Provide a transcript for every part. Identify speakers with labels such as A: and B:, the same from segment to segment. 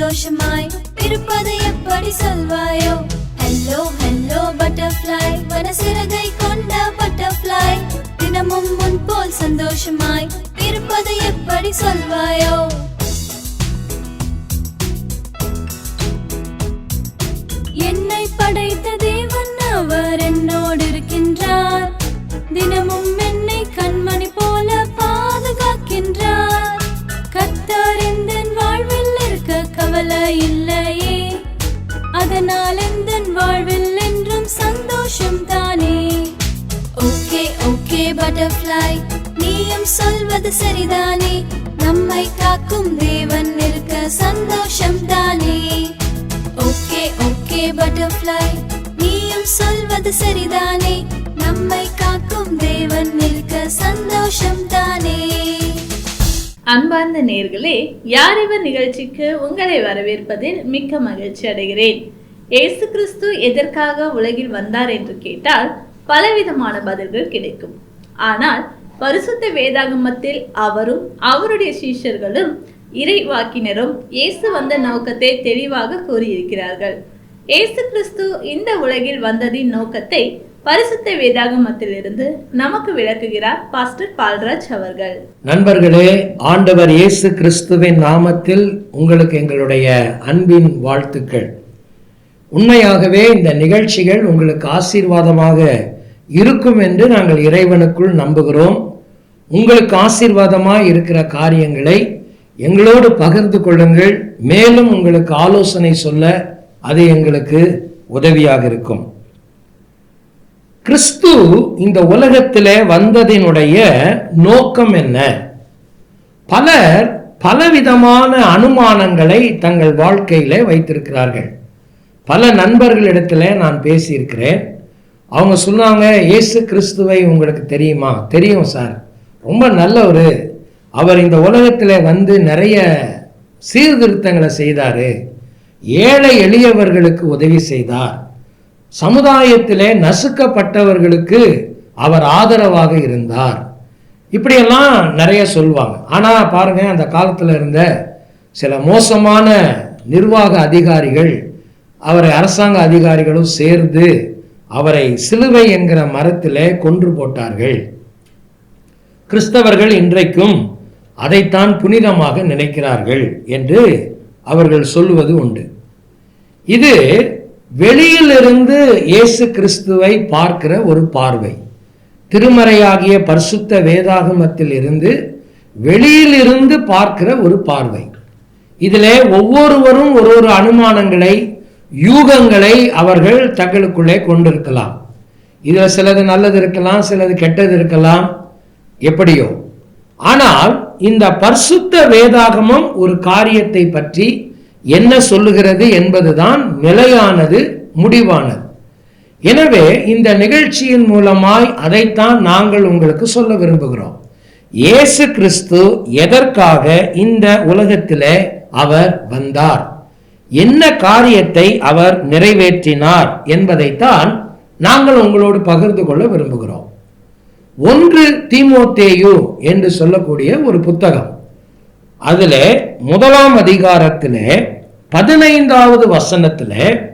A: சந்தோஷமாய் இருப்பது எப்படி சொல்வாயோ? ஹலோ ஹலோ பட்டர்ஃப்ளை மனசிறகை கொண்ட பட்டர்ஃப்ளை தினமும் முன் போல் சந்தோஷமாய் இருப்பது எப்படி சொல்வாயோ? என்னை படைத்த தேவன் அவர் என்னோடு இருக்கின்றார். தினமும் பட்டர்ஃப்ளை நீயும் சொல்வது சரிதானே? நம்மை காக்கும் தேவன் இருக்க சந்தோஷம் தானே ஓகே ஓகே பட்டர்ஃப்ளை நீயும் சொல்வது சரிதானே? நம்மை காக்கும் தேவன் இருக்க சந்தோஷம் தானே
B: அன்பார்ந்த நேர்களே யார் இவர் நிகழ்ச்சிக்கு உங்களை வரவேற்பதில் மிக்க மகிழ்ச்சி அடைகிறேன். ஏசு கிறிஸ்து எதற்காக உலகில் வந்தார் என்று கேட்டால் பலவிதமான பதில்கள் கிடைக்கும். ஆனால் பரிசுத்த வேதாகமத்தில் அவரும் அவருடைய சீஷர்களும் இறைவாக்கினரும் இயேசு வந்த நோக்கத்தை தெளிவாக கூறியிருக்கிறார்கள். இயேசு கிறிஸ்து இந்த உலகில் வந்ததின் நோக்கத்தை பரிசுத்த வேதாகமத்திலிருந்து நமக்கு விளக்குகிறார் பாஸ்டர் பால்ராஜ் அவர்கள்.
C: நண்பர்களே ஆண்டவர் இயேசு கிறிஸ்துவின் நாமத்தில் உங்களுக்கு எங்களுடைய அன்பின் வாழ்த்துக்கள். உண்மையாகவே இந்த நிகழ்ச்சிகள் உங்களுக்கு ஆசீர்வாதமாக இருக்கும் என்று நாங்கள் இறைவனுக்குள் நம்புகிறோம். உங்களுக்கு ஆசீர்வாதமாக இருக்கிற காரியங்களை எங்களோடு பகிர்ந்து கொள்ளுங்கள். மேலும் உங்களுக்கு ஆலோசனை சொல்ல அது எங்களுக்கு உதவியாக இருக்கும். கிறிஸ்து இந்த உலகத்தில் வந்ததினுடைய நோக்கம் என்ன? பலர் பலவிதமான அனுமானங்களை தங்கள் வாழ்க்கையில் வைத்திருக்கிறார்கள். பல நண்பர்களிடத்துல நான் பேசியிருக்கிறேன். அவங்க சொன்னாங்க இயேசு கிறிஸ்துவை உங்களுக்கு தெரியுமா? தெரியும் சார். ரொம்ப நல்லவர். அவர் இந்த உலகத்தில் வந்து நிறைய சீர்திருத்தங்களை செய்தார். ஏழை எளியவர்களுக்கு உதவி செய்தார். சமுதாயத்திலே நசுக்கப்பட்டவர்களுக்கு அவர் ஆதரவாக இருந்தார். இப்படியெல்லாம் நிறைய சொல்லுவாங்க ஆனால் பாருங்கள் அந்த காலத்தில் இருந்த சில மோசமான நிர்வாக அதிகாரிகள் அவரை அரசாங்க அதிகாரிகளும் சேர்ந்து அவரை சிலுவை என்கிற மரத்திலே கொன்று போட்டார்கள். கிறிஸ்தவர்கள் இன்றைக்கும் அதைத்தான் புனிதமாக நினைக்கிறார்கள் என்று அவர்கள் சொல்லுவது உண்டு. இது வெளியிலிருந்து இயேசு கிறிஸ்துவை பார்க்கிற ஒரு பார்வை. திருமறையாகிய பரிசுத்த வேதாகமத்தில் இருந்து வெளியிலிருந்து பார்க்கிற ஒரு பார்வை. இதிலே ஒவ்வொருவரும் ஒரு ஒரு அனுமானங்களை யூகங்களை அவர்கள் தங்களுக்குள்ளே கொண்டிருக்கலாம். இதில் சிலது நல்லது இருக்கலாம் சிலது கெட்டது இருக்கலாம். எப்படியோ. ஆனால் இந்த பரிசுத்த வேதாகமம் ஒரு காரியத்தை பற்றி என்ன சொல்லுகிறது என்பதுதான் நிலையானது முடிவானது. எனவே இந்த நிகழ்ச்சியின் மூலமாய் அதைத்தான் நாங்கள் உங்களுக்கு சொல்ல விரும்புகிறோம். இயேசு கிறிஸ்து எதற்காக இந்த உலகத்திலே அவர் வந்தார்? என்ன காரியத்தை அவர் நிறைவேற்றினார் என்பதைத்தான் நாங்கள் உங்களோடு பகிர்ந்து கொள்ள விரும்புகிறோம். ஒன்று தீமோத்தேயு என்று சொல்லக்கூடிய ஒரு புத்தகம். அதில் முதலாம் அதிகாரத்தில் பதினைந்தாவது வசனத்தில்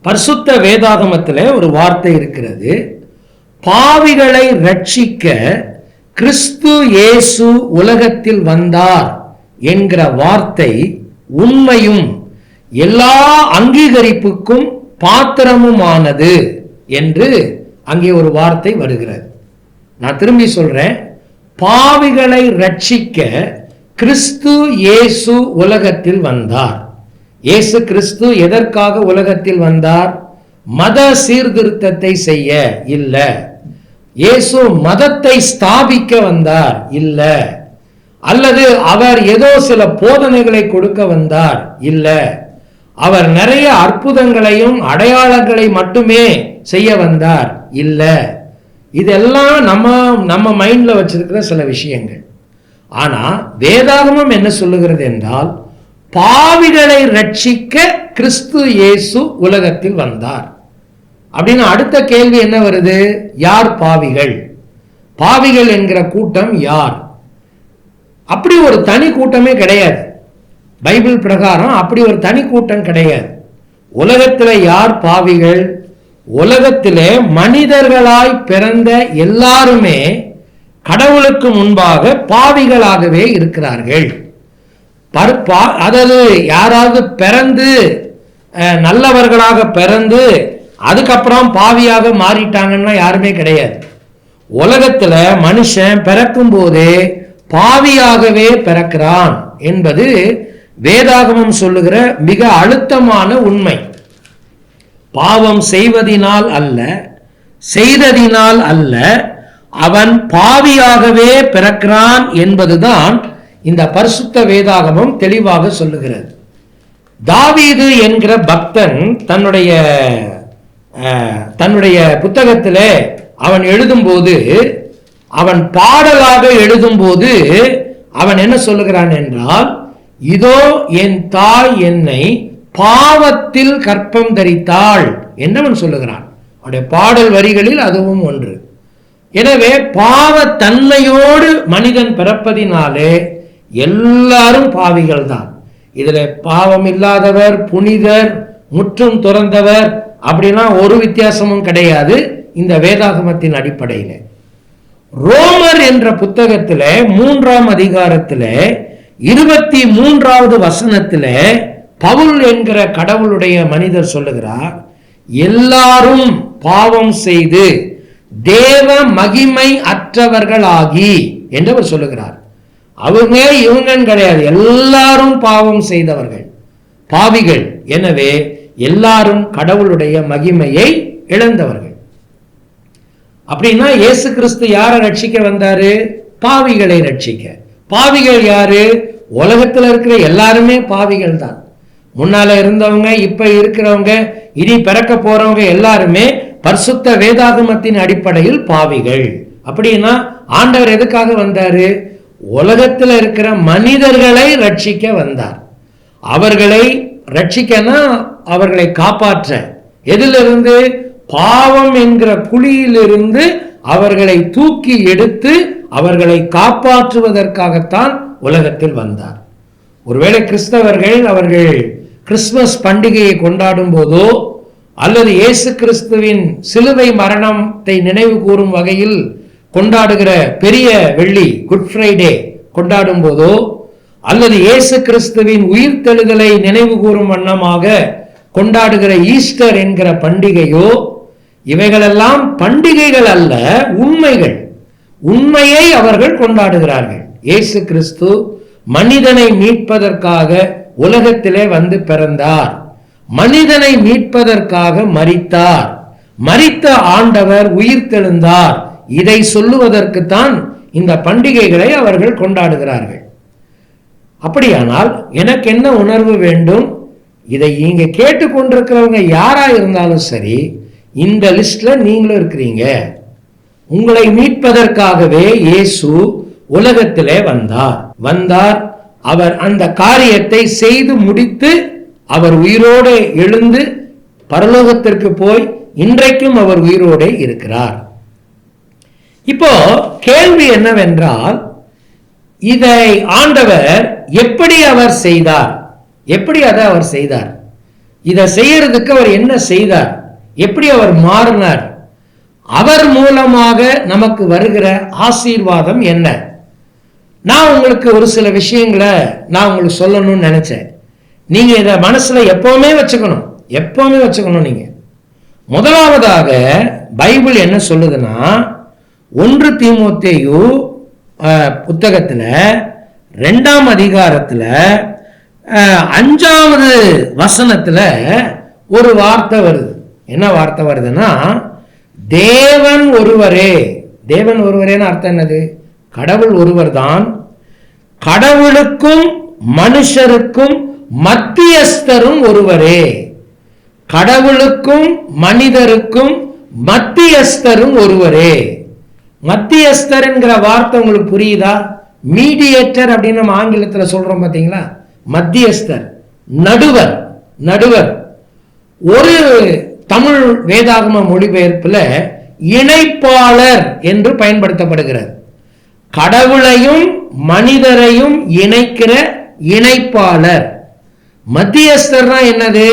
C: பரிசுத்த வேதாகமத்தில் ஒரு வார்த்தை இருக்கிறது. பாவிகளை ரட்சிக்க கிறிஸ்து இயேசு உலகத்தில் வந்தார் என்கிற வார்த்தை உண்மையும் எல்லா அங்கீகரிப்புக்கும் பாத்திரமுமானது என்று அங்கே ஒரு வார்த்தை வருகிறது. நான் திரும்பி சொல்றேன். பாவிகளை ரட்சிக்க கிறிஸ்து இயேசு உலகத்தில் வந்தார். இயேசு கிறிஸ்து எதற்காக உலகத்தில் வந்தார்? மத சீர்திருத்தத்தை செய்ய இல்ல. இயேசு மதத்தை ஸ்தாபிக்க வந்தார்? இல்ல. அல்லது அவர் ஏதோ சில போதனைகளை கொடுக்க வந்தார்? இல்லை. அவர் நிறைய அற்புதங்களையும் அடையாளங்களை மட்டுமே செய்ய வந்தார். இல்ல. இதெல்லாம் நம்ம நம்ம மைண்ட்ல வச்சிருக்கிற சில விஷயங்கள். ஆனா வேதாகமம் என்ன சொல்லுகிறது என்றால் பாவிகளை ரட்சிக்க கிறிஸ்து இயேசு உலகத்தில் வந்தார். அப்படின்னு அடுத்த கேள்வி என்ன வருது? யார் பாவிகள்? பாவிகள் என்கிற கூட்டம் யார்? அப்படி ஒரு தனி கூட்டமே கிடையாது. பைபிள் பிரகாரம் அப்படி ஒரு தனி கூட்டம் கிடையாது. உலகத்தில் யார் பாவிகள்? உலகத்திலே மனிதர்களாய் பிறந்த எல்லாருமே கடவுளுக்கு முன்பாக பாவிகளாகவே இருக்கிறார்கள். பருப்பா அதாவது யாராவது பிறந்து நல்லவர்களாக பிறந்து அதுக்கப்புறம் பாவியாக மாறிட்டாங்கன்னா யாருமே கிடையாது. உலகத்தில் மனுஷன் பிறக்கும் போதே பாவியாகவே பிறக்கிறான் என்பது வேதாகமம் சொல்லுகிற மிக அழுத்தமான உண்மை. பாவம் செய்வதினால் அல்ல செய்ததினால் அல்ல அவன் பாவியாகவே பிறக்கிறான் என்பதுதான் இந்த பரிசுத்த வேதாகமம் தெளிவாக சொல்லுகிறது. தாவீது என்கிற பக்தன் தன்னுடைய தன்னுடைய புத்தகத்திலே அவன் எழுதும்போது அவன் பாடலாக எழுதும்போது அவன் என்ன சொல்லுகிறான் என்றால் இதோ என் தாய் என்னை பாவத்தில் கற்பம் தரித்தாள் என்னவன் சொல்லுகிறான்? அவனுடைய பாடல் வரிகளில் அதுவும் ஒன்று. எனவே பாவத்தன்மையோடு மனிதன் பிறப்பதினாலே எல்லாரும் பாவிகள் தான் இதுல பாவம் இல்லாதவர் புனிதர் முற்றும் துறந்தவர் அப்படின்னா ஒரு வித்தியாசமும் கிடையாது இந்த வேதாகமத்தின் அடிப்படையில். ரோமர் என்ற புத்தகத்திலே மூன்றாம் அதிகாரத்திலே இருபத்தி மூன்றாவது வசனத்தில் பவுல் என்கிற கடவுளுடைய மனிதர் சொல்லுகிறார் எல்லாரும் பாவம் செய்து தேவ மகிமை அற்றவர்களாகி என்றவர் சொல்லுகிறார். அவங்க இவங்கன்னு கிடையாது எல்லாரும் பாவம் செய்தவர்கள் பாவிகள். எனவே எல்லாரும் கடவுளுடைய மகிமையை இழந்தவர்கள். அப்படின்னா இயேசு கிறிஸ்து யாரை ரட்சிக்க வந்தாரு? பாவிகளை ரட்சிக்க. பாவிகள் யாரு? உலகத்துல இருக்கிற எல்லாருமே பாவிகள் தான். முன்னால இருந்தவங்க இப்ப இருக்கிறவங்க இனி பிறக்க போறவங்க எல்லாருமே பரிசுத்த வேதாகமத்தின் அடிப்படையில் பாவிகள். அப்படின்னா ஆண்டவர் எதுக்காக வந்தாரு? உலகத்துல இருக்கிற மனிதர்களை ரட்சிக்க வந்தார். அவர்களை ரட்சிக்கனா அவர்களை காப்பாற்ற. எதிலிருந்து? பாவம் என்கிற குழியிலிருந்து அவர்களை தூக்கி எடுத்து அவர்களை காப்பாற்றுவதற்காகத்தான் உலகத்தில் வந்தார். ஒருவேளை கிறிஸ்தவர்கள் அவர்கள் கிறிஸ்துமஸ் பண்டிகையை கொண்டாடும் போதோ அல்லது இயேசு கிறிஸ்துவின் சிலுவை மரணத்தை நினைவு கூறும் வகையில் கொண்டாடுகிற பெரிய வெள்ளி குட் ஃப்ரைடே கொண்டாடும் போதோ அல்லது இயேசு கிறிஸ்துவின் உயிர்த்தெழுதலை நினைவு கூறும் வண்ணமாக கொண்டாடுகிற ஈஸ்டர் என்கிற பண்டிகையோ இவைகளெல்லாம் பண்டிகைகள் அல்ல உண்மைகள். உண்மையை அவர்கள் கொண்டாடுகிறார்கள். இயேசு கிறிஸ்து மனிதனை மீட்பதற்காக உலகத்திலே வந்து பிறந்தார். மனிதனை மீட்பதற்காக மறித்தார் மறித்த ஆண்டவர் உயிர்த்தெழுந்தார் இதை சொல்லுவதற்குத்தான் இந்த பண்டிகைகளை அவர்கள் கொண்டாடுகிறார்கள். அப்படியானால் எனக்கு என்ன உணர்வு வேண்டும்? இதை நீங்க கேட்டுக்கொண்டிருக்கிறவங்க யாரா இருந்தாலும் சரி இந்த லிஸ்ட்ல நீங்களும் இருக்கிறீங்க. உங்களை மீட்பதற்காகவே இயேசு உலகத்திலே வந்தார். வந்தார் அவர் அந்த காரியத்தை செய்து முடித்து அவர் உயிரோடு எழுந்து பரலோகத்திற்கு போய் இன்றைக்கும் அவர் உயிரோடு இருக்கிறார். இப்போ கேள்வி என்னவென்றால் இதை ஆண்டவர் எப்படி அவர் செய்தார்? எப்படி அதை அவர் செய்தார்? இதை செய்யறதுக்கு அவர் என்ன செய்தார்? எப்படி அவர் மாறினார்? அவர் மூலமாக நமக்கு வருகிற ஆசீர்வாதம் என்ன? நான் உங்களுக்கு ஒரு சில விஷயங்களை நான் உங்களுக்கு சொல்லணும்னு நினைச்சேன். நீங்க இதை மனசுல எப்பவுமே வச்சுக்கணும். எப்பவுமே வச்சுக்கணும் நீங்க. முதலாவதாக பைபிள் என்ன சொல்லுதுன்னா ஒன்று தீமோத்தேயு புத்தகத்தில் ரெண்டாம் அதிகாரத்தில் அஞ்சாவது வசனத்தில் ஒரு வார்த்தை வருது. என்ன வார்த்தை வருதுன்னா தேவன் ஒருவரே. தேவன் ஒருவரேன்னு அர்த்தம் என்னது? கடவுள் ஒருவர்தான். கடவுளுக்கும் மனுஷருக்கும் மத்தியஸ்தரும் ஒருவரே. கடவுளுக்கும் மனிதருக்கும் மத்தியஸ்தரும் ஒருவரே. மத்தியஸ்தர் என்கிற வார்த்தை உங்களுக்கு புரியுதா? மீடியேட்டர் அப்படின்னு நம்ம ஆங்கிலத்தில் சொல்றோம் பார்த்தீங்களா மத்தியஸ்தர். நடுவர். நடுவர். ஒரு தமிழ் வேதாகம மொழிபெயர்ப்பில் இணைப்பாளர் என்று பயன்படுத்தப்படுகிறது கடவுளையும் மனிதரையும் இணைக்கிற இணைப்பாளர். மத்தியஸ்தர்னா என்னது?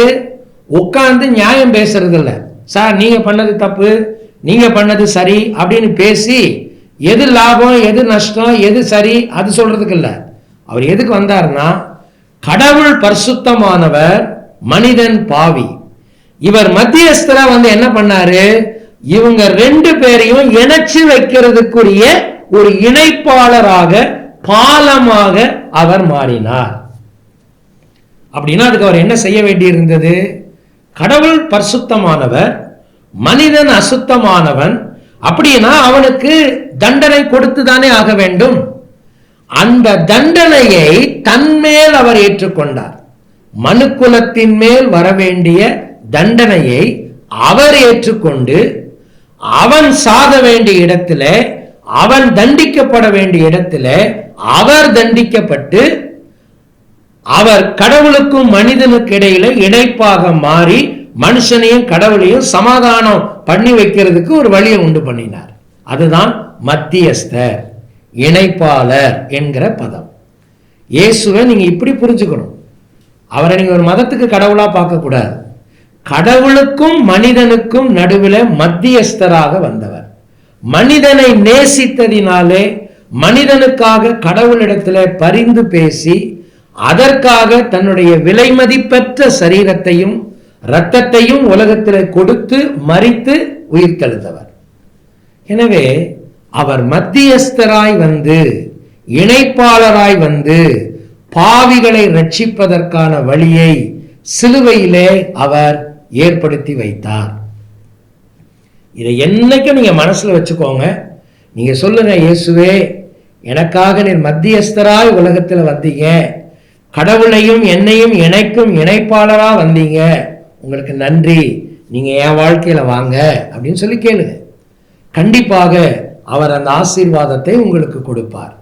C: உட்கார்ந்து நியாயம் பேசுறது இல்லை சார் நீங்க பண்ணது தப்பு நீங்க பண்ணது சரி அப்படின்னு பேசி எது லாபம் எது நஷ்டம் எது சரி அது சொல்றதுக்கு இல்லை. அவர் எதுக்கு வந்தாருன்னா கடவுள் பரிசுத்தமானவர் மனிதன் பாவி. இவர் மத்தியஸ்தரா வந்து என்ன பண்ணாரு? இவங்க ரெண்டு பேரையும் இணைச்சு வைக்கிறதுக்குரிய ஒரு இணைப்பாளராக பாலமாக அவர் மாறினார். அப்படின்னா அதுக்கு அவர் என்ன செய்ய வேண்டியிருந்தது? கடவுள் பரிசுத்தமானவர் மனிதன் அசுத்தமானவன் அப்படின்னா அவனுக்கு தண்டனை கொடுத்து தானே ஆக வேண்டும். அந்த தண்டனையை தன்மேல் அவர் ஏற்றுக்கொண்டார். மனுக்குலத்தின் மேல் வர வேண்டிய தண்டனையை அவர் ஏற்றுக்கொண்டு அவன் சாக வேண்டிய இடத்துல அவன் தண்டிக்கப்பட வேண்டிய இடத்துல அவர் தண்டிக்கப்பட்டு அவர் கடவுளுக்கும் மனிதனுக்கு இடையில இணைப்பாக மாறி மனுஷனையும் கடவுளையும் சமாதானம் பண்ணி வைக்கிறதுக்கு ஒரு வழியை உண்டு பண்ணினார். அதுதான் மத்தியஸ்தர் இணைப்பாளர் என்கிற பதம். இயேசுவை நீங்க இப்படி புரிஞ்சுக்கணும். அவரை நீங்க ஒரு மதத்துக்கு கடவுளா பார்க்க கூடாது கடவுளுக்கும் மனிதனுக்கும் நடுவில் மத்தியஸ்தராக வந்தவர். மனிதனை நேசித்ததினாலே மனிதனுக்காக கடவுளிடத்துல பரிந்து பேசி அதற்காக தன்னுடைய விலைமதிப்பற்ற சரீரத்தையும் இரத்தத்தையும் உலகத்தில் கொடுத்து மறித்து உயிர் தழுந்தவர். எனவே அவர் மத்தியஸ்தராய் வந்து இணைப்பாளராய் வந்து பாவிகளை ரட்சிப்பதற்கான வழியை சிலுவையிலே அவர் ஏற்படுத்தி வைத்தார். இதை என்னைக்கும் நீங்கள் மனசில் வச்சுக்கோங்க. நீங்கள் சொல்லுங்க இயேசுவே எனக்காக நீர் மத்தியஸ்தராய் உலகத்தில் வந்தீங்க. கடவுளையும் என்னையும் இணைக்கும் இணைப்பாளராக வந்தீங்க. உங்களுக்கு நன்றி. நீங்கள் என் வாழ்க்கையில் வாங்க. அப்படின்னு சொல்லி கேளுங்க. கண்டிப்பாக அவர் அந்த ஆசீர்வாதத்தை உங்களுக்கு கொடுப்பார்.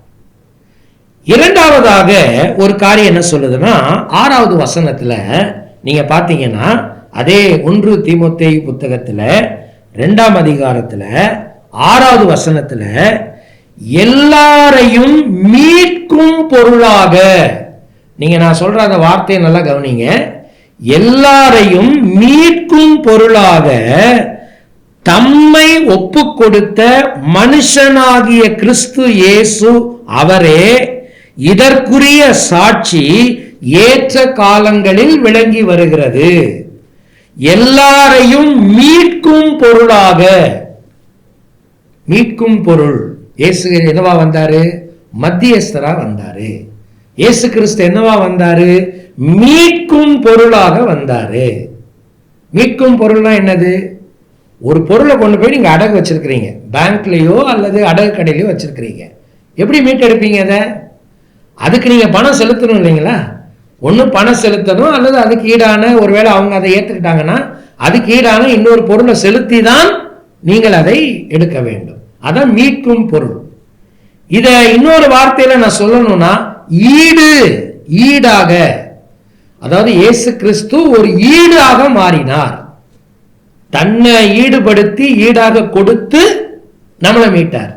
C: இரண்டாவதாக ஒரு காரியம் என்ன சொல்லுதுன்னா ஆறாவது வசனத்தில் நீங்கள் பார்த்தீங்கன்னா அதே ஒன்று திமுத்தை புத்தகத்தில் ரெண்டாம் அதிகாரத்தில் ஆறாவது வசனத்தில் எல்லாரையும் மீட்கும் பொருளாக. நீங்க நான் சொல்ற அந்த வார்த்தையை நல்லா கவனிங்க. எல்லாரையும் மீட்கும் பொருளாக தம்மை ஒப்பு கொடுத்த மனுஷனாகிய கிறிஸ்து இயேசு அவரே இதற்குரிய சாட்சி ஏற்ற காலங்களில் விளங்கி வருகிறது. எல்லாரையும் மீட்கும் பொருளாக. மீட்கும் பொருள். இயேசு என்னவா வந்தாரு? மத்தியஸ்தரா வந்தாரு. இயேசு கிறிஸ்து என்னவா வந்தாரு? மீட்கும் பொருளாக வந்தாரு. மீட்கும் பொருள்னா என்னது? ஒரு பொருளை கொண்டு போய் நீங்கள் அடகு வச்சிருக்கிறீங்க. பேங்க்லேயோ அல்லது அடகு கடையிலையோ வச்சிருக்கிறீங்க. எப்படி மீட்டெடுப்பீங்க அதை? அதுக்கு நீங்கள் பணம் செலுத்தணும் இல்லைங்களா? ஒன்று பணம் செலுத்தணும் அல்லது அதுக்கு ஈடான ஒருவேளை அவங்க அதை ஏற்றுக்கிட்டாங்கன்னா அதுக்கு ஈடான இன்னொரு பொருளை செலுத்தி தான் நீங்கள் அதை எடுக்க வேண்டும். அதான் மீட்கும் பொருள். இதை இன்னொரு வார்த்தையில் நான் சொல்லணும்னா ஈடு ஈடாக. அதாவது இயேசு கிறிஸ்து ஒரு ஈடாக மாறினார். தன்னை ஈடுபடுத்தி ஈடாக கொடுத்து நம்மளை மீட்டார்.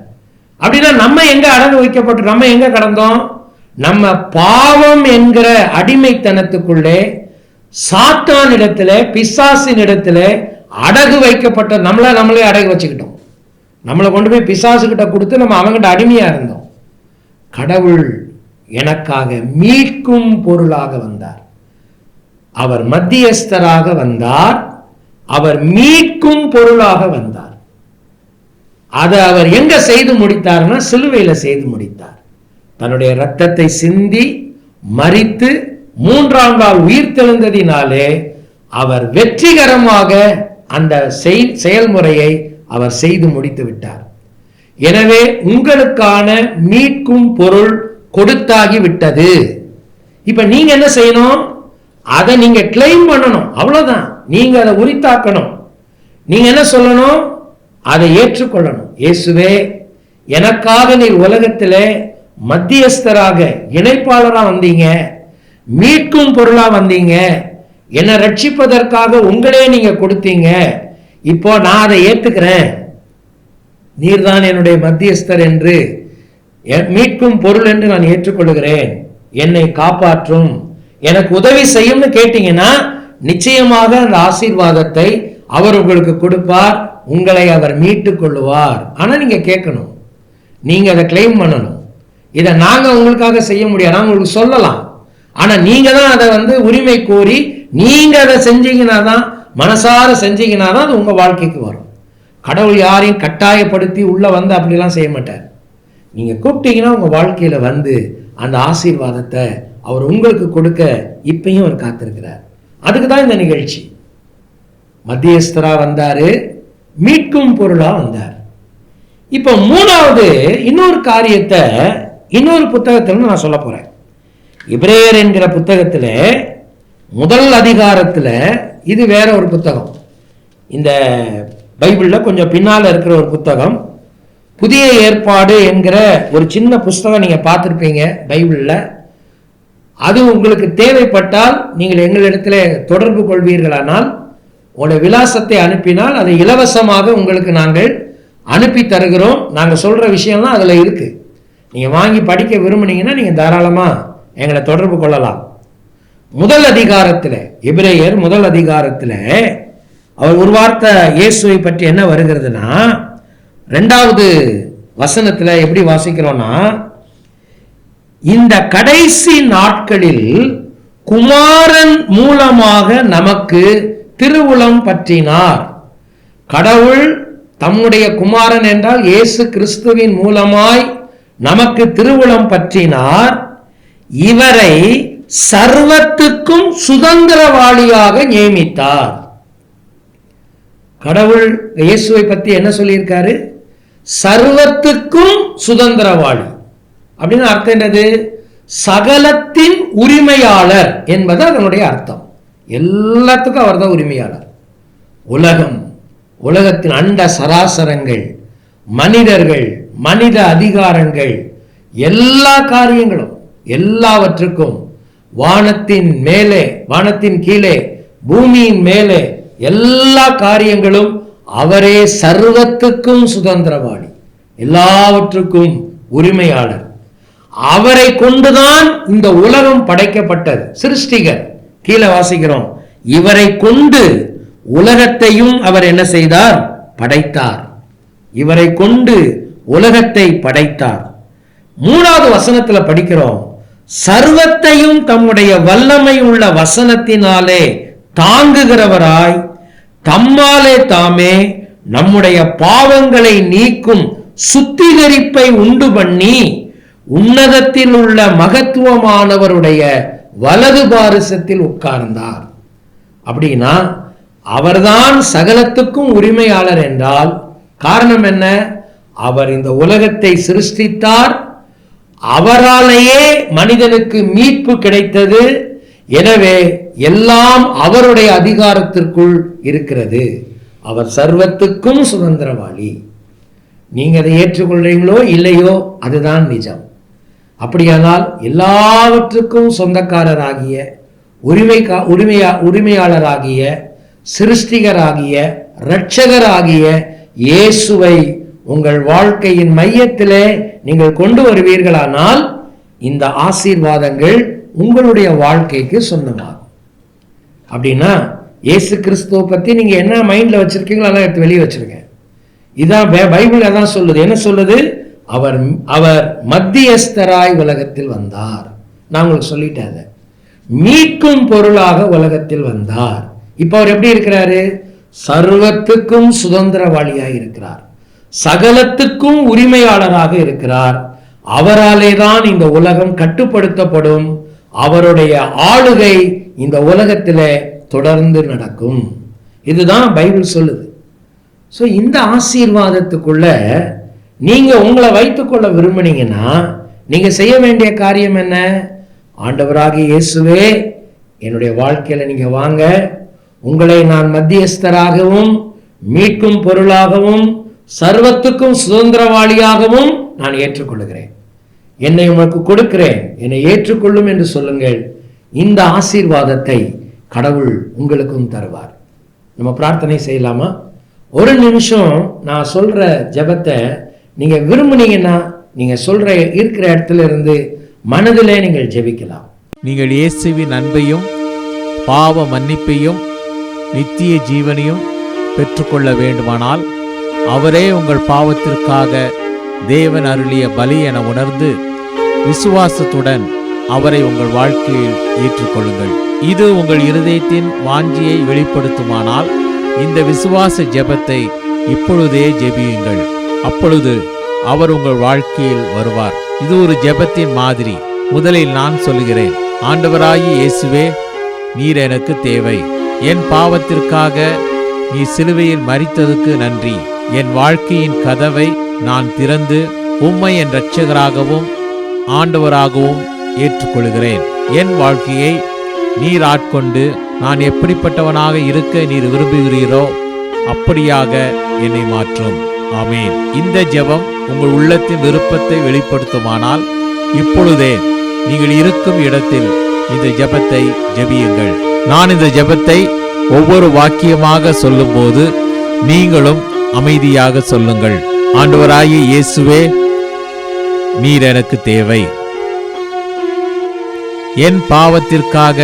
C: அப்படின்னா நம்ம எங்க அடகு வைக்கப்பட்டு நம்ம எங்க கடந்தோம்? நம்ம பாவம் என்கிற அடிமைத்தனத்துக்குள்ளே சாத்தான் இடத்துல பிசாசின் இடத்துல அடகு வைக்கப்பட்ட நம்மளை நம்மளே அடகு வச்சுக்கிட்டோம். நம்மளை கொண்டு போய் பிசாசு கிட்ட கொடுத்து நம்ம அவங்ககிட்ட அடிமையாக இருந்தோம். கடவுள் எனக்காக மீட்கும் பொருளாக வந்தார். அவர் மத்தியஸ்தராக வந்தார். அவர் மீட்கும் பொருளாக வந்தார். அதை அவர் எங்க செய்து முடித்தார்னா சிலுவையில் செய்து முடித்தார். தன்னுடைய இரத்தத்தை சிந்தி மறித்து மூன்றாம் நாள் உயிர் தெழுந்ததினாலே அவர் வெற்றிகரமாக அந்த செயல்முறையை அவர் செய்து முடித்து விட்டார். எனவே உங்களுக்கான மீட்கும் பொருள் கொடுத்தாகி விட்டது. இப்ப நீங்க என்ன செய்யணும்? அதை நீங்க கிளைம் பண்ணணும். அவ்வளவுதான். நீங்க அதை உரித்தாக்கணும். நீங்க என்ன சொல்லணும்? அதை ஏற்றுக்கொள்ளணும். இயேசுவே எனக்காக நீ உலகத்திலே மத்தியஸ்தராக இணைப்பாளராக வந்தீங்க மீட்கும் பொருளா வந்தீங்க என்னை ரட்சிப்பதற்காக உங்களே நீங்க கொடுத்தீங்க இப்போ நான் அதை ஏத்துக்கிறேன். நீர்தான் என்னுடைய மத்தியஸ்தர் என்று மீட்கும் பொருள் என்று நான் ஏற்றுக்கொள்கிறேன். என்னை காப்பாற்றும் எனக்கு உதவி செய்யும்னு கேட்டீங்கன்னா நிச்சயமாக அந்த ஆசீர்வாதத்தை அவர் உங்களுக்கு கொடுப்பார் உங்களை அவர் மீட்டுக் கொள்ளுவார். ஆனா நீங்க கேட்கணும். நீங்க அதை கிளைம் பண்ணணும். இதை நாங்கள் உங்களுக்காக செய்ய முடியாது. உங்களுக்கு சொல்லலாம். ஆனால் நீங்கள் தான் அதை வந்து உரிமை கோரி நீங்கள் அதை செஞ்சீங்கன்னா தான் மனசார செஞ்சீங்கன்னா தான் அது உங்கள் வாழ்க்கைக்கு வரும். கடவுள் யாரையும் கட்டாயப்படுத்தி உள்ளே வந்து அப்படிலாம் செய்ய மாட்டார். நீங்கள் கூப்பிட்டீங்கன்னா உங்கள் வாழ்க்கையில் வந்து அந்த ஆசீர்வாதத்தை அவர் உங்களுக்கு கொடுக்க இப்பயும் அவர் காத்திருக்கிறார். அதுக்கு தான் இந்த நிகழ்ச்சி. மத்தியஸ்தராக வந்தார் மீட்கும் பொருளாக வந்தார். இப்போ மூணாவது இன்னொரு காரியத்தை இன்னொரு புத்தகத்தில் நான் சொல்ல போறேன். இப்ரேயர் என்கிற புத்தகத்தில் முதல் அதிகாரத்தில் இது வேற ஒரு புத்தகம். இந்த பைபிளில் கொஞ்சம் பின்னால் இருக்கிற ஒரு புத்தகம். புதிய ஏற்பாடு என்கிற ஒரு சின்ன புஸ்தகம் நீங்கள் பார்த்துருப்பீங்க பைபிளில். அது உங்களுக்கு தேவைப்பட்டால் நீங்கள் எங்களிடத்தில் தொடர்பு கொள்வீர்களானால் உங்களுடைய விலாசத்தை அனுப்பினால் அதை இலவசமாக உங்களுக்கு நாங்கள் அனுப்பி தருகிறோம். நாங்கள் சொல்கிற விஷயம்லாம் அதில் இருக்குது நீங்கள் வாங்கி படிக்க விரும்புனீங்கன்னா நீங்கள் தாராளமாக எங்களை தொடர்பு கொள்ளலாம். முதல் அதிகாரத்தில் எபிரேயர் முதல் அதிகாரத்தில் அவர் ஒரு வார்த்தை இயேசுவை பற்றி என்ன வருகிறதுனா ரெண்டாவது வசனத்தில் எப்படி வாசிக்கிறோன்னா இந்த கடைசி நாட்களில் குமாரன் மூலமாக நமக்கு திருவுளம் பற்றினார். கடவுள் தம்முடைய குமாரன் என்றால் இயேசு கிறிஸ்துவின் மூலமாய் நமக்கு திருவுளம் பற்றினார் இவரை சர்வத்துக்கும் சுதந்திரவாளியாக நியமித்தார். கடவுள் இயேசுவை பத்தி என்ன சொல்லியிருக்காரு? சர்வத்துக்கும் சுதந்திரவாளி. அப்படின்னு அர்த்தம் என்னது? சகலத்தின் உரிமையாளர் என்பது அதனுடைய அர்த்தம். எல்லாத்துக்கும் அவர்தான் உரிமையாளர். உலகம் உலகத்தின் அண்ட சராசரங்கள் மனிதர்கள் மனித அதிகாரங்கள் எல்லா காரியங்களும் எல்லாவற்றுக்கும் வானத்தின் மேலே வானத்தின் கீழே பூமியின் மேலே எல்லா காரியங்களும் அவரே சர்வத்துக்கும் சுதந்திரவாளி எல்லாவற்றுக்கும் உரிமையாளர். அவரை கொண்டுதான் இந்த உலகம் படைக்கப்பட்டது. சிருஷ்டிகர் கீழே வாசிக்கிறோம். இவரை கொண்டு உலகத்தையும் அவர் என்ன செய்தார்? படைத்தார். இவரை கொண்டு உலகத்தை படைத்தார். மூணாவது வசனத்துல படிக்கிறோம் சர்வத்தையும் தம்முடைய வல்லமை உள்ள வசனத்தினாலே தாங்குகிறவராய் தம்மாலே தாமே நம்முடைய பாவங்களை நீக்கும் சுத்திகரிப்பை உண்டு பண்ணி உன்னதத்தில் உள்ள மகத்துவமானவருடைய வலது பாரிசத்தில் உட்கார்ந்தார். அப்படின்னா அவர்தான் சகலத்துக்கும் உரிமையாளர் என்றால் காரணம் என்ன? அவர் இந்த உலகத்தை சிருஷ்டித்தார். அவராலேயே மனிதனுக்கு மீட்பு கிடைத்தது. எனவே எல்லாம் அவருடைய அதிகாரத்திற்குள் இருக்கிறது. அவர் சர்வத்துக்கும் சுதந்திரவாளி. நீங்க அதை ஏற்றுக்கொள்றீங்களோ இல்லையோ அதுதான் நிஜம். அப்படியானால் எல்லாவற்றுக்கும் சொந்தக்காரராகிய உரிமை உரிமையா உரிமையாளராகிய சிருஷ்டிகராகிய இரட்சகராகிய இயேசுவை உங்கள் வாழ்க்கையின் மையத்திலே நீங்கள் கொண்டு வருவீர்களானால் இந்த ஆசீர்வாதங்கள் உங்களுடைய வாழ்க்கைக்கு சொந்தமாகும். அப்படின்னா இயேசு கிறிஸ்துவை பற்றி நீங்கள் என்ன மைண்டில் வச்சுருக்கீங்களோ அதெல்லாம் எடுத்து வெளியே வச்சிருங்க. இதான் பைபிள் அதான் சொல்லுது. என்ன சொல்லுது? அவர் அவர் மத்தியஸ்தராய் உலகத்தில் வந்தார். நான் உங்களுக்கு சொல்லிட்டேன் அதை. மீட்கும் பொருளாக உலகத்தில் வந்தார். இப்போ அவர் எப்படி இருக்கிறாரு? சர்வத்துக்கும் சுதந்திரவாளியாக இருக்கிறார். சகலத்துக்கும் உரிமையாளராக இருக்கிறார். அவராலே தான் இந்த உலகம் கட்டுப்படுத்தப்படும். அவருடைய ஆளுகை இந்த உலகத்தில் தொடர்ந்து நடக்கும். இதுதான் பைபிள் சொல்லுது. ஸோ இந்த ஆசீர்வாதத்துக்குள்ள நீங்கள் உங்களை வைத்துக்கொள்ள விரும்புனீங்கன்னா நீங்கள் செய்ய வேண்டிய காரியம் என்ன? ஆண்டவராக இயேசுவே என்னுடைய வாழ்க்கையில் நீங்கள் வாங்க. உங்களை நான் மத்தியஸ்தராகவும் மீட்கும் பொருளாகவும் சர்வத்துக்கும் சுதந்திரவாளியாகவும் நான் ஏற்றுக்கொள்கிறேன் என்னை உனக்கு கொடுக்கிறேன். என்னை ஏற்றுக்கொள்ளும் என்று சொல்லுங்கள். இந்த ஆசீர்வாதத்தை கடவுள் உங்களுக்கும் தருவார். நம்ம பிரார்த்தனை செய்யலாமா? ஒரு நிமிஷம் நான் சொல்ற ஜெபத்தை நீங்க விரும்புனீங்கன்னா நீங்க சொல்ற இருக்கிற இடத்துல இருந்து மனதிலே நீங்கள் ஜெபிக்கலாம்.
D: நீங்கள் இயேசுவின் அன்பையும் பாவ மன்னிப்பையும் நித்திய ஜீவனையும் பெற்றுக்கொள்ள வேண்டுமானால் அவரே உங்கள் பாவத்திற்காக தேவன் அருளிய பலி என உணர்ந்து விசுவாசத்துடன் அவரை உங்கள் வாழ்க்கையில் ஏற்றுக்கொள்ளுங்கள். இது உங்கள் இருதயத்தின் வாஞ்சியை வெளிப்படுத்துமானால் இந்த விசுவாச ஜெபத்தை இப்பொழுதே ஜெபியுங்கள். அப்பொழுது அவர் உங்கள் வாழ்க்கையில் வருவார். இது ஒரு ஜெபத்தின் மாதிரி. முதலில் நான் சொல்கிறேன் ஆண்டவராகி இயேசுவே நீர் எனக்கு தேவை. என் பாவத்திற்காக நீ சிலுவையில் மறித்ததுக்கு நன்றி. என் வாழ்க்கையின் கதவை நான் திறந்து உம்மை என் இரட்சகராகவும் ஆண்டவராகவும் ஏற்றுக்கொள்கிறேன். என் வாழ்க்கையை நீர் ஆட்கொண்டு நான் எப்படிப்பட்டவனாக இருக்க நீர் விரும்புகிறீரோ அப்படியாக என்னை மாற்றும். ஆமேன். இந்த ஜெபம் உங்கள் உள்ளத்தின் விருப்பத்தை வெளிப்படுத்துமானால் இப்பொழுதே நீங்கள் இருக்கும் இடத்தில் இந்த ஜெபத்தை ஜெபியுங்கள். நான் இந்த ஜெபத்தை ஒவ்வொரு வாக்கியமாக சொல்லும்போது நீங்களும் அமைதியாக சொல்லுங்கள். ஆண்டவராகிய இயேசுவே நீர் எனக்கு தேவை. என் பாவத்திற்காக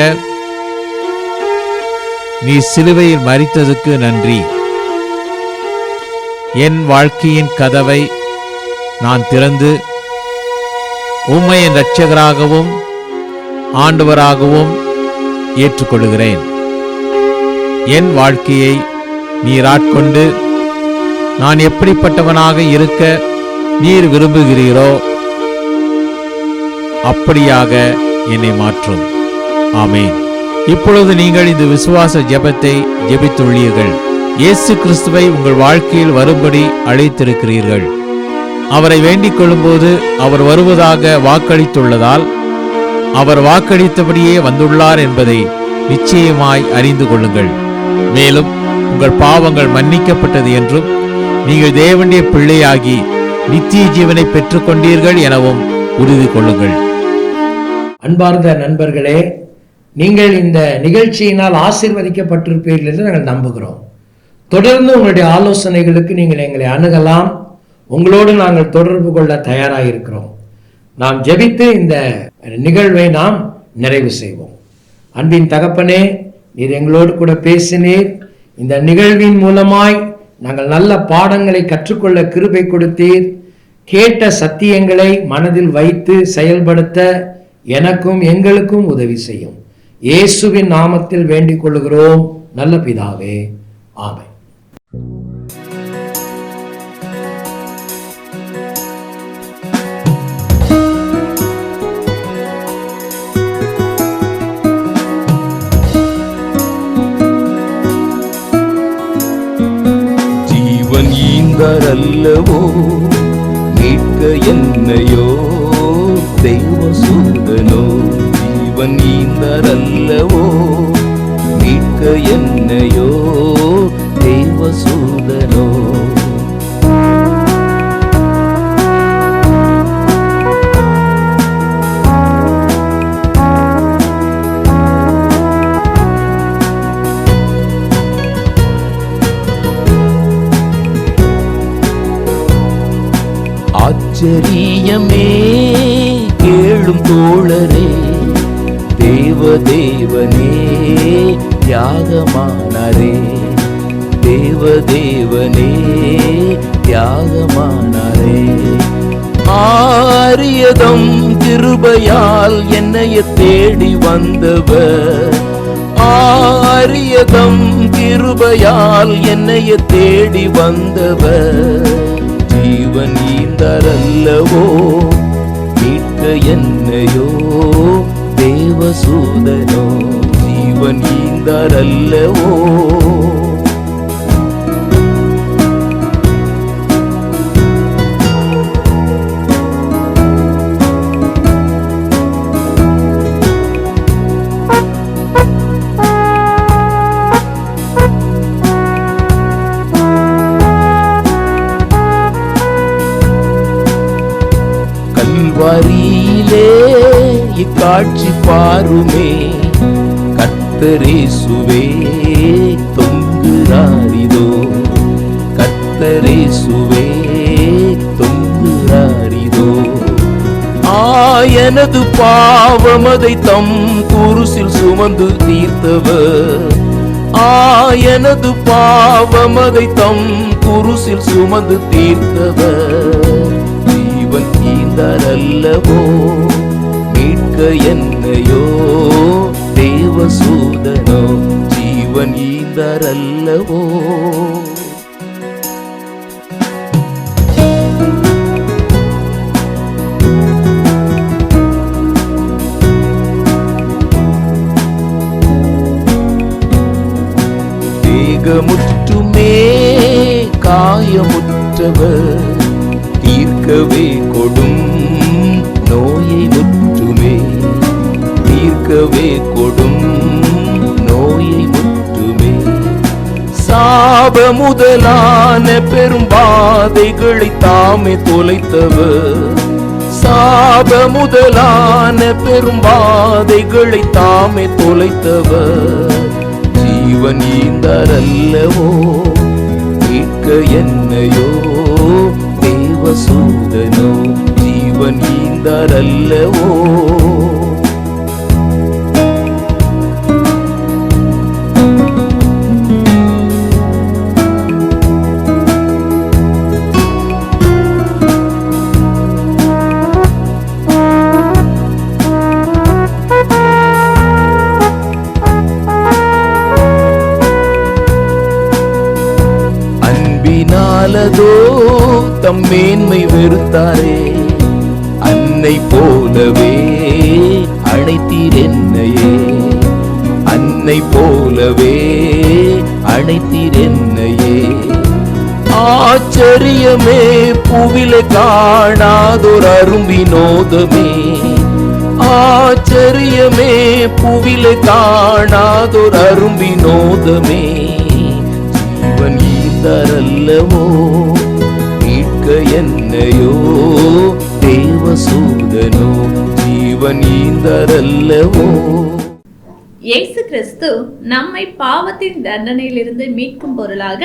D: நீ சிலுவையில் மறித்ததுக்கு நன்றி. என் வாழ்க்கையின் கதவை நான் திறந்து உம்மை என் இரட்சகராகவும் ஆண்டவராகவும் ஏற்றுக்கொள்கிறேன். என் வாழ்க்கையை நீராட்கொண்டு நான் எப்படிப்பட்டவனாக இருக்க நீர் விரும்புகிறீரோ அப்படியாக என்னை மாற்றும். ஆமேன். இப்பொழுது நீங்கள் இந்த விசுவாச ஜெபத்தை ஜெபித்துள்ளீர்கள். இயேசு கிறிஸ்துவை உங்கள் வாழ்க்கையில் வரும்படி அழைத்திருக்கிறீர்கள். அவரை வேண்டிக் கொள்ளும்போது அவர் வருவதாக வாக்களித்துள்ளதால் அவர் வாக்களித்தபடியே வந்துள்ளார் என்பதை நிச்சயமாய் அறிந்து கொள்ளுங்கள். மேலும் உங்கள் பாவங்கள் மன்னிக்கப்பட்டது என்றும் நீங்கள் தேவனுடைய பிள்ளையாகி நித்திய ஜீவனை பெற்றுக்கொண்டீர்கள் எனவும் உறுதி கொள்ளுங்கள்.
C: அன்பார்ந்த நண்பர்களே நீங்கள் இந்த நிகழ்ச்சியினால் ஆசீர்வதிக்கப்பட்டிருப்பீர்கள் என்று நாங்கள் நம்புகிறோம். தொடர்ந்து உங்களுடைய ஆலோசனைகளுக்கு நீங்கள் எங்களை அணுகலாம். உங்களோடு நாங்கள் தொடர்பு கொள்ள தயாராக இருக்கிறோம் நாம் ஜெபித்து இந்த நிகழ்வை நாம் நிறைவு செய்வோம். அன்பின் தகப்பனே நீர் எங்களோடு கூட பேசினீர். இந்த நிகழ்வின் மூலமாய் நாங்கள் நல்ல பாடங்களை கற்றுக்கொள்ள கிருபை கொடுத்தீர். கேட்ட சத்தியங்களை மனதில் வைத்து செயல்படுத்த எனக்கும் எங்களுக்கும் உதவி செய்யும். இயேசுவின் நாமத்தில் வேண்டிக் கொள்கிறோம் நல்ல பிதாவே. ஆமை
E: ஜீவன் ஈந்தாரல்லவோ மீட்க என்னையோ? தெய்வ தெய்வசூதனோ ஜீவன் ஈந்தாரல்லவோ? மீட்க என்னையோ? தெய்வ தெய்வசூதனோ ஆச்சரியமே கேளும் தோழரே தேவ தேவனே தியாகமானாரே. தேவ தேவனே தியாகமானாரே. ஆரியதம் கிருபையால் என்னைய தேடி வந்தவர். ஆரியதம் கிருபையால் என்னைய தேடி வந்தவர். ஜீவன் நீந்தரல்லவோ மீட்க என்னையோ? தேவசூதனோ ஜீவன் நீந்தரல்லவோ வரியிலே இக்காட்சி பாருமே. கத்தரேசுவே தொங்குறாரிதோ கத்தரேசுவே தொங்குறாரிதோ ஆயனது பாவமதை தம் குருசில் சுமந்து தீர்த்தவர். ஆயனது பாவமதை தம் குருசில் சுமந்து தீர்த்தவர். ஜீவன் மீட்க என்னையோ? தேவசூதனோ ஜீவன் ஈந்தாரல்லவோ? தேகமுற்றுமே காயமுற்றவர் தீர்க்கவே கொடும். நோயை முற்றுமே. தீர்க்கவே கொடும். நோயை முற்றுமே. சாப முதலான பெரும் பாதைகளை தாமே தொலைத்தவர். சாப முதலான பெரும் பாதைகளை தாமே தொலைத்தவர். ஜீவன் ஈந்தாரல்லவோ? கேட்க என்னையோ? தேவசூதனோ ஜீவன் ஈந்தாரல்லவோ அன்பினாலதோ தம் மேன்மை வெறுத்தாரே. அன்னை போலவே அழைத்தீர் என்னையே. அன்னை போலவே அழைத்தீர் என்னையே. ஆச்சரியமே புவில காணாதொரு அரும்பினோதமே ஆச்சரியமே புவில காணாதொரு அரும்பினோதமே ஜீவன் ஈந்தரல்லவோ. என்னையோ? தேவசூதனோ ஜீவன் ஈந்தரல்லவோ?
B: இயேசு கிறிஸ்து நம்மை பாவத்தின் தண்டனையிலிருந்து மீட்கும் பொருளாக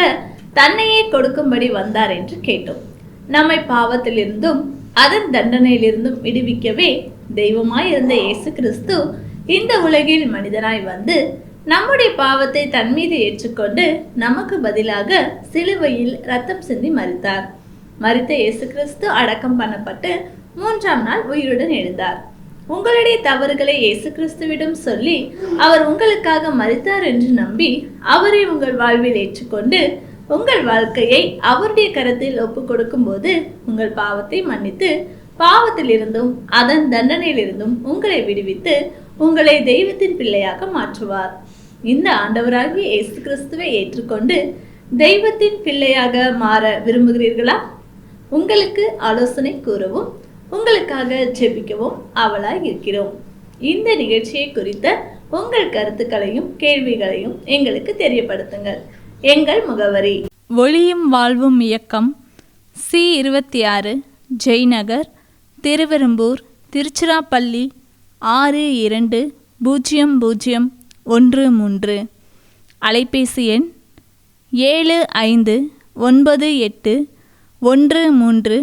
B: தன்னையே கொடுக்கும்படி வந்தார் என்று கேட்டோம். நம்மை பாவத்திலிருந்தும் அதன் தண்டனையிலிருந்தும் விடுவிக்கவே தெய்வமாய் இருந்த இயேசு கிறிஸ்து இந்த உலகில் மனிதனாய் வந்து நம்முடைய பாவத்தை தன் மீது ஏற்றுக்கொண்டு நமக்கு பதிலாக சிலுவையில் ரத்தம் சிந்தி மறித்தார் மறித்த இயேசு கிறிஸ்து அடக்கம் பண்ணப்பட்டு மூன்றாம் நாள் உயிருடன் எழுந்தார். உங்களுடைய தவறுகளை இயேசு கிறிஸ்துவிடம் சொல்லி அவர் உங்களுக்காக மறித்தார் என்று நம்பி அவரை உங்கள் வாழ்வில் ஏற்றுக்கொண்டு உங்கள் வாழ்க்கையை அவருடைய கருத்தில் ஒப்பு கொடுக்கும்போது உங்கள் பாவத்தை மன்னித்து பாவத்திலிருந்தும் அதன் தண்டனையிலிருந்தும் உங்களை விடுவித்து உங்களை தெய்வத்தின் பிள்ளையாக மாற்றுவார். இந்த ஆண்டவராகிய இயேசு கிறிஸ்துவை ஏற்றுக்கொண்டு தெய்வத்தின் பிள்ளையாக மாற விரும்புகிறீர்களா? உங்களுக்கு ஆலோசனை கூறவும் உங்களுக்காக ஜெபிக்கவும் ஆவலாய் இருக்கிறோம். இந்த நிகழ்ச்சியை குறித்த உங்கள் கருத்துக்களையும் கேள்விகளையும் எங்களுக்கு தெரியப்படுத்துங்கள். எங்கள் முகவரி
A: ஒளியும் வாழ்வும் இயக்கம் சி இருபத்தி ஆறு ஜெய்நகர் திருவெரும்பூர் திருச்சிராப்பள்ளி ஆறு இரண்டு பூஜ்ஜியம் பூஜ்ஜியம் ஒன்று மூன்று. அலைபேசி எண் ஏழு ஐந்து ஒன்பது எட்டு ஒன்று மூன்று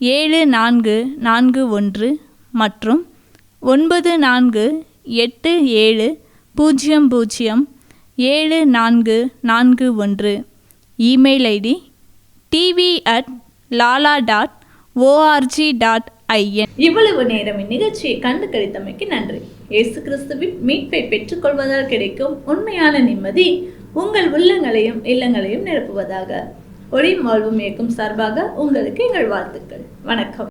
A: ஏழு நான்கு நான்கு ஒன்று மற்றும் ஒன்பது நான்கு எட்டு ஏழு பூஜ்ஜியம் பூஜ்ஜியம் ஏழு நான்கு நான்கு ஒன்று. Email ID TV at Lala dot O R G dot I N
B: இவ்வளவு நேரம் இந்நிகழ்ச்சியை கண்டு கழித்தமைக்கு நன்றி. இயேசு கிறிஸ்துவின் மீட்பை பெற்றுக்கொள்வதால் கிடைக்கும் உண்மையான நிம்மதி உங்கள் உள்ளங்களையும் இல்லங்களையும் நிரப்புவதாக. ஒளி வாழ்வும் இயக்கும் சார்பாக உங்களுக்கு எங்கள் வாழ்த்துக்கள். வணக்கம்.